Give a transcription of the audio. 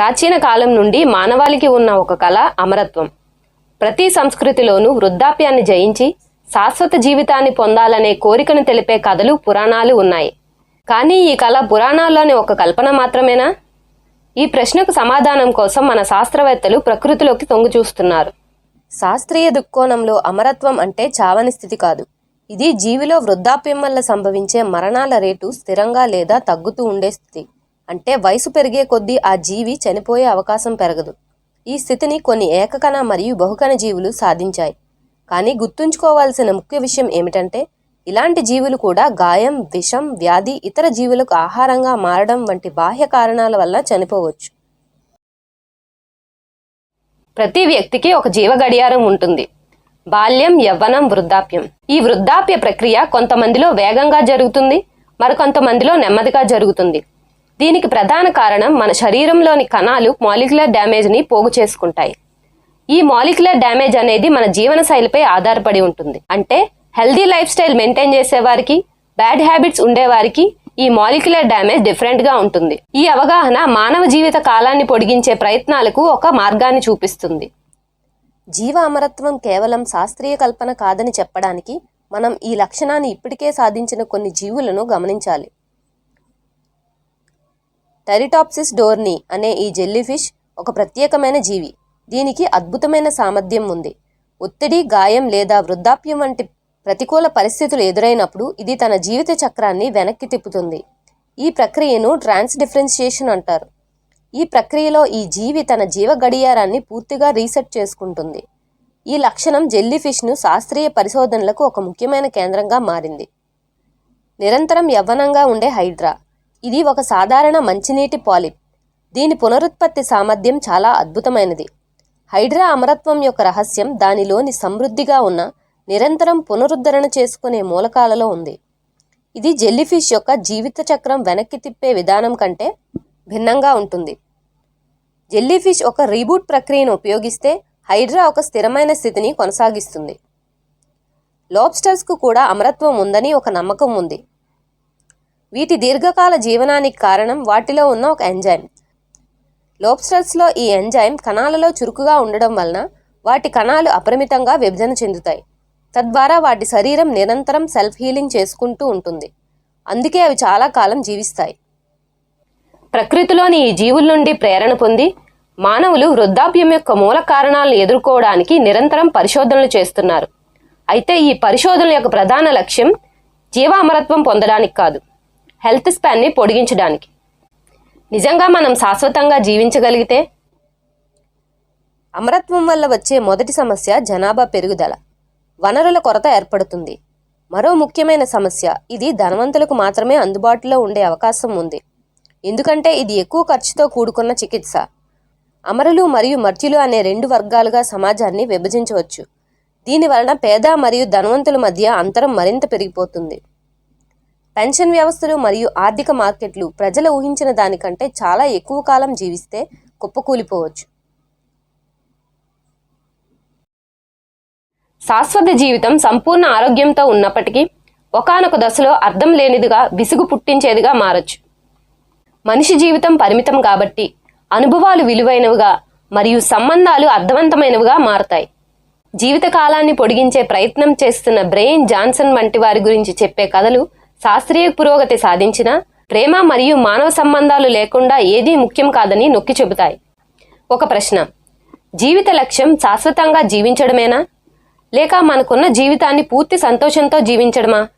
ప్రాచీన కాలం నుండి మానవాళికి ఉన్న ఒక కళ అమరత్వం. ప్రతి సంస్కృతిలోనూ వృద్ధాప్యాన్ని జయించి శాశ్వత జీవితాన్ని పొందాలనే కోరికను తెలిపే కథలు పురాణాలు ఉన్నాయి. కానీ ఈ కళ పురాణాల్లోని ఒక కల్పన మాత్రమేనా? ఈ ప్రశ్నకు సమాధానం కోసం మన శాస్త్రవేత్తలు ప్రకృతిలోకి తొంగు చూస్తున్నారు శాస్త్రీయ దృక్కోణంలో అమరత్వం అంటే చావని స్థితి కాదు. ఇది జీవిలో వృద్ధాప్యం వల్ల సంభవించే మరణాల రేటు స్థిరంగా లేదా తగ్గుతూ ఉండే స్థితి. అంటే వయసు పెరిగే కొద్దీ ఆ జీవి చనిపోయే అవకాశం పెరగదు. ఈ స్థితిని కొన్ని ఏకకణ మరియు బహుకణ జీవులు సాధించాయి. కానీ గుర్తుంచుకోవాల్సిన ముఖ్య విషయం ఏమిటంటే ఇలాంటి జీవులు కూడా గాయం విషం వ్యాధి ఇతర జీవులకు ఆహారంగా మారడం వంటి బాహ్య కారణాల వల్ల చనిపోవచ్చు. ప్రతి వ్యక్తికి ఒక జీవ గడియారం ఉంటుంది. బాల్యం యవ్వనం వృద్ధాప్యం. ఈ వృద్ధాప్య ప్రక్రియ కొంతమందిలో వేగంగా జరుగుతుంది మరికొంతమందిలో నెమ్మదిగా జరుగుతుంది. దీనికి ప్రధాన కారణం మన శరీరంలోని కణాలు మాలిక్యులర్ డ్యామేజ్ని పోగు చేసుకుంటాయి. ఈ మాలిక్యులర్ డ్యామేజ్ అనేది మన జీవన శైలిపై ఆధారపడి ఉంటుంది. అంటే హెల్దీ లైఫ్ స్టైల్ మెయింటైన్ చేసేవారికి బ్యాడ్ హ్యాబిట్స్ ఉండేవారికి ఈ మాలిక్యులర్ డ్యామేజ్ డిఫరెంట్గా ఉంటుంది. ఈ అవగాహన మానవ జీవిత కాలాన్ని పొడిగించే ప్రయత్నాలకు ఒక మార్గాన్ని చూపిస్తుంది. జీవ అమరత్వం కేవలం శాస్త్రీయ కల్పన కాదని చెప్పడానికి మనం ఈ లక్షణాన్ని ఇప్పటికే సాధించిన కొన్ని జీవులను గమనించాలి. టెరిటాప్సిస్ డోర్ని అనే ఈ జెల్లీఫిష్ ఒక ప్రత్యేకమైన జీవి. దీనికి అద్భుతమైన సామర్థ్యం ఉంది. ఒత్తిడి గాయం లేదా వృద్ధాప్యం వంటి ప్రతికూల పరిస్థితులు ఎదురైనప్పుడు ఇది తన జీవిత చక్రాన్ని వెనక్కి తిప్పుతుంది. ఈ ప్రక్రియను ట్రాన్స్ డిఫరెన్షియేషన్ అంటారు. ఈ ప్రక్రియలో ఈ జీవి తన జీవ గడియారాన్ని పూర్తిగా రీసెట్ చేసుకుంటుంది. ఈ లక్షణం జెల్లీఫిష్ను శాస్త్రీయ పరిశోధనలకు ఒక ముఖ్యమైన కేంద్రంగా మారింది. నిరంతరం యవ్వనంగా ఉండే హైడ్రా ఇది ఒక సాధారణ మంచినీటి పాలిప్. దీని పునరుత్పత్తి సామర్థ్యం చాలా అద్భుతమైనది. హైడ్రా అమరత్వం యొక్క రహస్యం దానిలోని సమృద్ధిగా ఉన్న నిరంతరం పునరుద్ధరణ చేసుకునే మూలకాలలో ఉంది. ఇది జెల్లీఫిష్ యొక్క జీవిత చక్రం వెనక్కి తిప్పే విధానం కంటే భిన్నంగా ఉంటుంది. జెల్లీఫిష్ ఒక రీబూట్ ప్రక్రియను ఉపయోగిస్తే హైడ్రా ఒక స్థిరమైన స్థితిని కొనసాగిస్తుంది. లోబ్స్టర్స్కు కూడా అమరత్వం ఉందని ఒక నమ్మకం ఉంది. వీటి దీర్ఘకాల జీవనానికి కారణం వాటిలో ఉన్న ఒక ఎంజైమ్. లోబ్స్టర్స్లో ఈ ఎంజైమ్ కణాలలో చురుకుగా ఉండడం వలన వాటి కణాలు అపరిమితంగా విభజన చెందుతాయి. తద్వారా వాటి శరీరం నిరంతరం సెల్ఫ్ హీలింగ్ చేసుకుంటూ ఉంటుంది. అందుకే అవి చాలా కాలం జీవిస్తాయి. ప్రకృతిలోని ఈ జీవుల నుండి ప్రేరణ పొంది మానవులు వృద్ధాప్యం యొక్క మూల కారణాలను ఎదుర్కోవడానికి నిరంతరం పరిశోధనలు చేస్తున్నారు. అయితే ఈ పరిశోధనల యొక్క ప్రధాన లక్ష్యం జీవామరత్వం పొందడానికి కాదు. హెల్త్ స్పాన్ని పొడిగించడానికి. నిజంగా మనం శాశ్వతంగా జీవించగలిగితే? అమరత్వం వల్ల వచ్చే మొదటి సమస్య జనాభా పెరుగుదల. వనరుల కొరత ఏర్పడుతుంది. మరో ముఖ్యమైన సమస్య ఇది ధనవంతులకు మాత్రమే అందుబాటులో ఉండే అవకాశం ఉంది. ఎందుకంటే ఇది ఎక్కువ ఖర్చుతో కూడుకున్న చికిత్స. అమరులు మరియు మర్చిలు అనే రెండు వర్గాలుగా సమాజాన్ని విభజించవచ్చు. దీని వలన పేద మరియు ధనవంతుల మధ్య అంతరం మరింత పెరిగిపోతుంది. పెన్షన్ వ్యవస్థలు మరియు ఆర్థిక మార్కెట్లు ప్రజలు ఊహించిన దానికంటే చాలా ఎక్కువ కాలం జీవిస్తే కుప్పకూలిపోవచ్చు. శాశ్వత జీవితం సంపూర్ణ ఆరోగ్యంతో ఉన్నప్పటికీ ఒకానొక దశలో అర్థం లేనిదిగా విసుగు పుట్టించేదిగా మారచ్చు. మనిషి జీవితం పరిమితం కాబట్టి అనుభవాలు విలువైనవిగా మరియు సంబంధాలు అర్థవంతమైనవిగా మారతాయి. జీవిత కాలాన్ని పొడిగించే ప్రయత్నం చేస్తున్న బ్రెయిన్ జాన్సన్ వంటి వారి గురించి చెప్పే కథలు శాస్త్రీయ పురోగతి సాధించిన ప్రేమ మరియు మానవ సంబంధాలు లేకుండా ఏదీ ముఖ్యం కాదని నొక్కి చెబుతాయి. ఒక ప్రశ్న. జీవిత లక్ష్యం శాశ్వతంగా జీవించడమేనా? లేక మనకున్న జీవితాన్ని పూర్తి సంతోషంతో జీవించడమా?